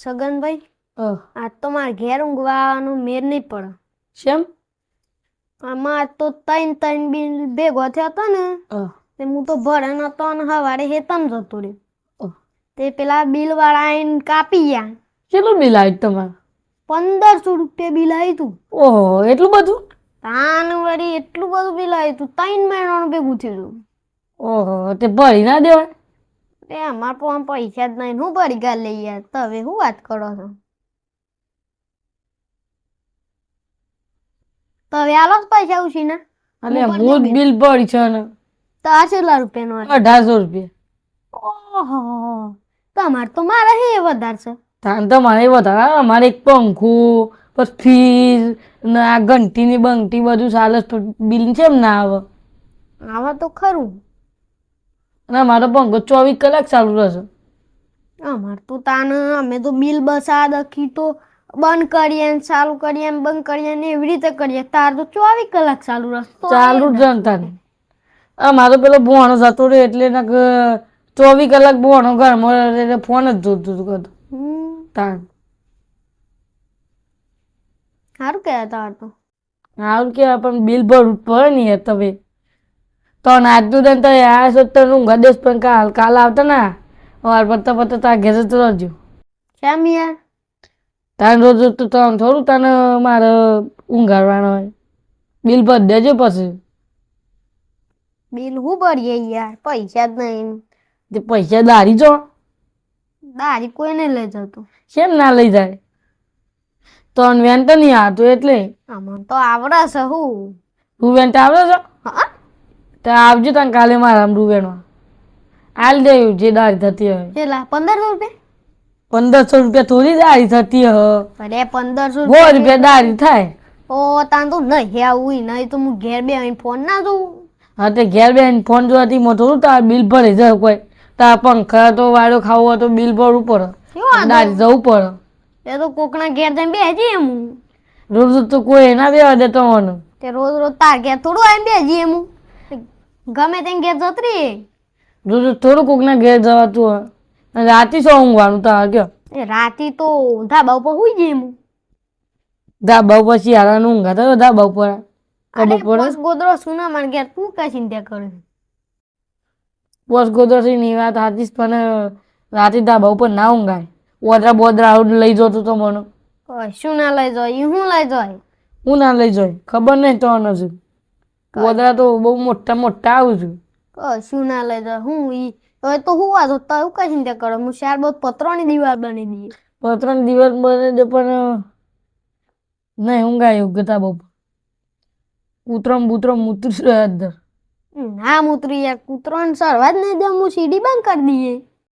છગનભાઈ આજ તો મારે ઘેર ઊંઘવાનો મેર નહીં પડે. શેમ? આમાં આજ તો ત્રણ ત્રણ બિલ ભેગો થયો હતો ને તે હું તો ભરે નતો અને સવારે હેતમ જતો રહ્યો. તે પેલા બિલ વાળા આઈને કાપી ગયા. કેટલું બિલ આવ્યું તમારે? પંદરસો રૂપિયા બિલ આવ્યું હતું ઓહો એટલું બધું? તાન વળી એટલું બધું બિલ આવ્યું હતું ત્રણ મહિનાનું ભેગું થયું હતું ઓહો તે ભરી ના દેવાય? તે અમાર પણ પૈસા જ નહીં હું ગા લઈ યાર તમે શું વાત કરો છો? તો હવે આલો જ પૈસા ઉછી ને અને હું જ બિલ ભરી છે ને તો આ કેટલા રૂપિયાનો? અઢારસો રૂપિયા. ઓહો તમાર તો મારે હે વધારે છે તાન તમારે વધારે અમારે એક પંખું પછી ફ્રીજ ને આ ઘંટીની બંગટી બધું સાલસ બિલ છે એમ ના આવે. આવા તો ખરું. અને મારો પંખો ચોવીસ કલાક ચાલુ રહેશે. અમારે તો તાન અમે તો બિલ બસા દખી તો બંધ કરીએ ને ચાલુ કરીએ ને બંધ કરીએ ને એવી રીતે કરીએ. તાર તો ચોવીસ કલાક ચાલુ રહેશે ચાલુ જ જનતા અમારો પેલો ભોણો જતો રહ્યો એટલે ચોવીસ કલાક ભોણો ઘરમાં ફોન જ જોતું હતું કરતો હમ. સારું કહેવાય તાર તો. સારું કહેવાય પણ બિલ ભરવું પડે ને યાર તમે. તો આજનું દિન તો યાર છો તો ઊંઘા દેશ પણ કાલ કાલ આવતા ના વાર પત્તા પત્તા તાર ઘેર જતો રહેજો. કેમ યાર તાન રોજ તો તને થોડું તને મારે ઊંઘાડવાનો હોય. બિલ ભરી દેજો પછી. બિલ હું ભરીએ યાર? પૈસા જ નહીં. તે પૈસા દારી જો. દારી કોઈને લઈ જતો? કેમ ના લઈ જાય? તો વેન તો નહીં આવતું એટલે. આમાં તો આવડે છે હું. તું વેન આવડે છે? હા. તો આવજો તને કાલે મારા રૂવેણમાં હાલ દેવું જે દારી થતી હોય. કેટલા પંદરસો રૂપિયા? પંદરસો રૂપિયા થોડી દારી થતી હ. અરે પંદરસો સો રૂપિયા દારી થાય. ઓ તાન તો નહીં આવું નહીં તો હું ઘેર બે ફોન ના જોઉં. હા તે ઘેર બેન ફોન જોવાથી મો થોડું તાર બિલ ભરી જાય કોઈ. તાર પંખા તો વાળો ખાવો હોય તો બિલ ભરવું પડે. દારી જવું પડે. એ તો કોકના ઘેર જઈને બેસી એમ હું. રોજ રોજ તો કોઈ એના બેવા દેતો મને તે રોજ રોજ તાર ઘેર થોડું આવીને બેસી એમ ગમે તેમ ઘેર જતરી જો રોજ થોડું કોકના ઘેર જવાતું હોય. અને રાતે શું ઊંઘવાનું તાર કે એ રાતી તો ધાબા ઉપર હુઈ જઈએ હું. ધાબા ઉપર શિયાળાનું ઊંઘા તો ધાબા ઉપર? અરે બસ ગોદરો સુના માર ઘેર તું કઈ ચિંતા કરે બસ ગોદરથી ની વાત હાથી જ પણ રાતે ધાબા ઉપર ના ઊંઘાય. ઓદરા બોદરા આવું લઈ જતું તો મને. શું ના લઈ જાય? હું લઈ જાય? હું ના લઈ જાય? ખબર નહીં તો નથી. ઓદરા તો બહુ મોટા મોટા આવું છું ના લઈ જાય હું ઈ હવે તો હું વાતો તું કઈ ચિંતા કરે? હું શાર બહુ પત્રોની દીવાલ બની દઈએ પત્રોની દીવાલ બને છે પણ નહીં ઊંઘાય એવું ગતા બહુ. કૂતરમ બૂતરમ મૂત્ર અંદર. ના મૂત્રી યાર કૂતરો સરવા જ નહીં દે હું સીડી બંધ કરી દઈએ.